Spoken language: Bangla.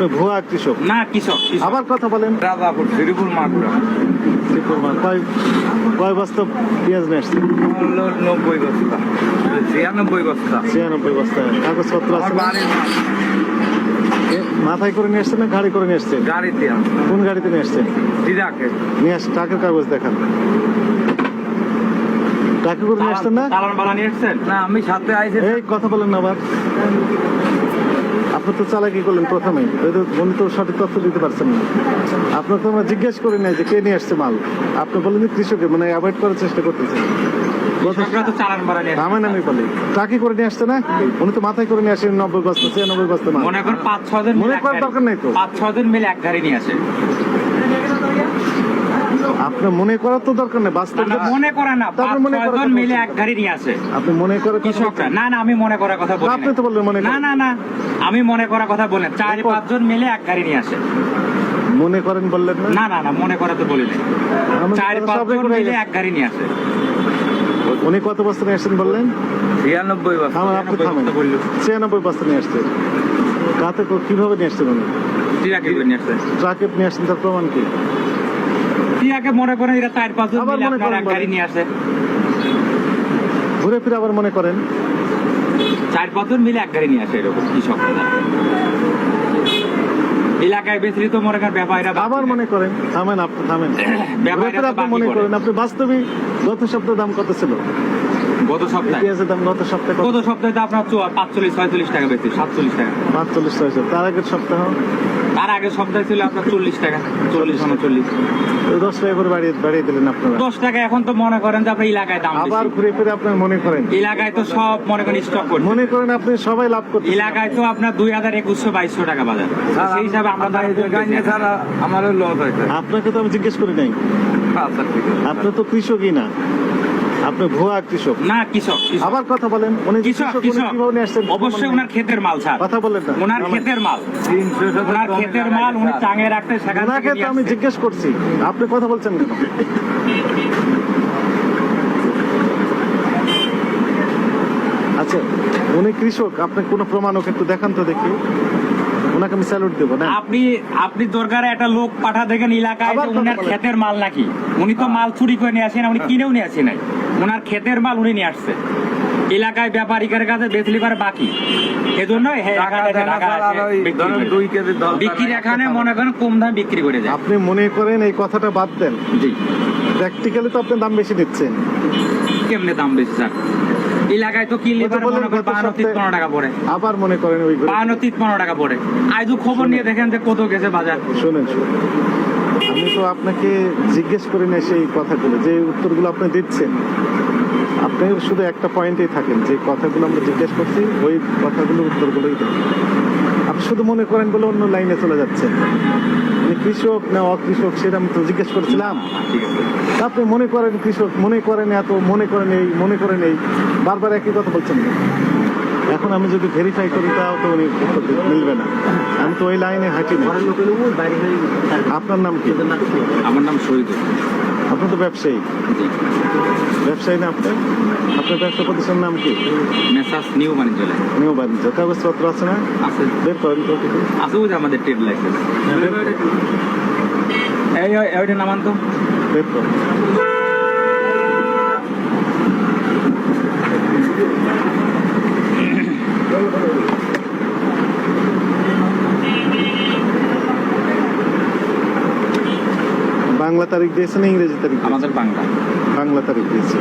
আপনি ভুয়া কৃষক? না কৃষক। আবার কথা বলেন। রাজাপুর শ্রীপুর মাগুরা। শ্রীপুর কয় কয় বস্তা পেঁয়াজ নিয়ে আসছেন? হলো নব্বই বস্তা। ছিয়ানব্বই বস্তা। ছিয়ানব্বই বস্তা। কাগজপত্র আছে মাথায় করে নিয়ে আসছেন না গাড়ি করে নিয়ে আসছেন? গাড়িতে কোন গাড়িতে নিয়ে আসছেন? দিদাকে নিয়ে আস টাকার কাগজ দেখান। টাকা করে নিয়ে আসছেন না? চালান বালা নিয়ে এসছেন না আমি সাথে আইছি। এই কথা বলেন না আবার। আপনি তো চালাকি করলেন প্রথমে উনি তো সঠিক তথ্য দিতে পারছেন না। আপনার তো আমরা জিজ্ঞেস করি নাই যে কে নিয়ে আসছে মাল। আপনি বলেন যে কৃষকের মানে অ্যাভয়েড করার চেষ্টা করতেছেন নামে বালা। টাকি করে নিয়ে আসছে না? উনি তো মাথায় করে নিয়ে আসেন নব্বই বস্তা ছিয়ানব্বই বস্তা মনে করেন পাঁচ ছ জন মনে করার দরকার নাই তো। পাঁচ মিলে এক গাড়ি নিয়ে আসে। আপনার মনে করার তো দরকার নেই বাস্তব না, না, মনে করে না তারপর পাঁচ মনে জন মিলে এক গাড়ি নিয়ে আসে। আপনি মনে কথা কৃষকরা। না না আমি মনে করার কথা বলি আপনি তো বললেন মনে না না না আমি মনে করার কথা বলেন চার দেখো। পাঁচ জন মিলে এক গাড়ি নিয়ে আসে। মনে করেন বললেন না? না না না মনে করা তো বলি নাই। চার কথা পাঁচ জন মিলে এক গাড়ি নিয়ে আসে। উনি কত বস্তা নিয়ে আসছেন বললেন? ছিয়ানব্বই বস্তা। আমার আপনি ছিয়ানব্বই থামেন। ছিয়ানব্বই বস্তা নিয়ে আসছেন কাতে কীভাবে নিয়ে আসছেন উনি? করে নিয়ে আসে। ট্রাকে নিয়ে আসছেন তার প্রমাণ কি? টিয়াকে মনে করেন এরা চার পাঁচ জন আবার মিলে মনে আপনার করেন এক গাড়ি নিয়ে আসে। ঘুরে ফিরে আবার মনে করেন? চার পাঁচ জন মিলে এক গাড়ি নিয়ে আসে এরকম কৃষক এলাকায় বিস্তৃত মনে করেন ব্যাপারীরা আবার মনে করেন থামেন আপনি থামেন। ব্যাপারীরা আপনি মনে করেন। আপনি বাস্তবিক গত সপ্তাহে দাম কত ছিল গত সপ্তাহে? পেঁয়াজের দাম গত সপ্তাহে কত? গত সপ্তাহে তো আপনার চুয়া- পাঁচচল্লিশ ছয়চল্লিশ টাকা বেশি সাতচল্লিশ টাকা। পাঁচচল্লিশ ছয়শো তার আগের সপ্তাহ? তার আগের সপ্তাহে ছিল আপনার চল্লিশ টাকা চল্লিশ উনচল্লিশ। দশ টাকা করে বাড়িয়ে বাড়িয়ে দিলেন আপনারা। দশ টাকা এখন তো মনে করেন যে আপনার এলাকায় দাম আবার ঘুরে ফিরে আপনার মনে করেন? এলাকায় তো সব মনে করেন স্টক করছে। মনে করেন আপনি সবাই লাভ করতে এলাকায় তো আপনার দুই হাজার একুশশো বাইশশো টাকা বাজার। সেই হিসাবে আমরা লস হয়েছে। আপনাকে তো আমি জিজ্ঞেস করি নাই। আচ্ছা ঠিক আছে। আপনি তো কৃষকই না। আপনি ভুয়া কৃষক। না কৃষক। আবার কথা বলেন উনি কৃষক কৃষক অবশ্যই ওনার ক্ষেতের মাল ছাড় কথা বলেন না। ওনার ক্ষেতের মাল। ওনার ক্ষেতের মাল উনি টাঙে রাখতে সেখান থেকে তো আমি জিজ্ঞেস করছি। আপনি কথা বলছেন কেন? আচ্ছা উনি কৃষক আপনি কোনো প্রমাণ ওকে একটু দেখান তো দেখি। ওনাকে আমি স্যালুট দেবো না? আপনি আপনি দরকারে একটা লোক পাঠা দেখেন এলাকায় উনার ক্ষেতের মাল নাকি? উনি তো মাল চুরি করে নিয়ে আসেন উনি কিনেও নিয়ে আসে নাই। ওনার ক্ষেতের মাল উনি নিয়ে আসছে। এলাকায় ব্যাপারীদের কাছে বেচলি পারে বাকি। এজন্য বিক্রি এখানে মনে করেন কম দামে বিক্রি করে যায়। আপনি মনে করেন এই কথাটা বাদ দেন। জি। প্র্যাকটিক্যালি তো আপনি দাম বেশি দিচ্ছেন। কেমনে দাম বেশি স্যার? এলাকায় তো মনে করেন বাহান্ন সপ্তাহে- টাকা পড়ে। আবার মনে করেন ওই বাহান্ন তিপ্পান্ন টাকা পড়ে। আজও খবর নিয়ে দেখেন যে কত গেছে বাজার। শুনেন। আমি তো আপনাকে জিজ্ঞেস করি না সেই কথাগুলো, যে উত্তরগুলো আপনি দিচ্ছেন। আপনি শুধু একটা পয়েন্টেই থাকেন, যে কথাগুলো আমরা জিজ্ঞেস করছি, ওই কথাগুলো উত্তরগুলোই দেন। আপনি শুধু মনে করেন বলে অন্য লাইনে চলে যাচ্ছেন। মানে কৃষক না অকৃষক, সেটা আমি তো জিজ্ঞেস করছিলাম। আপনি মনে করেন কৃষক, মনে করেন এত, মনে করেন এই, মনে করেন এই, বারবার একই কথা বলছেন? এখন আমি যদি ভেরিফাই করি তাও তো উনি মিলবে না। আমি তো ওই লাইনে হাঁটি আপনার নাম কি? আমার নাম শহীদ আপনি তো ব্যবসায়ী। ব্যবসায়ী না আপনি? আপনার ব্যবসা প্রতিষ্ঠানের নাম কি? মেসাস নিউ বাণিজ্যালয় নিউ বাণিজ্য। কাগজপত্র আছে না? আছে। বের করেন তো। আছে ওই যে আমাদের ট্রেড লাইসেন্স এই ওই- ওইটা নামান তো। বের করেন। বাংলা তারিখ দিয়েছে না ইংরেজি তারিখ? আমাদের বাংলা বাংলা তারিখ দিয়েছে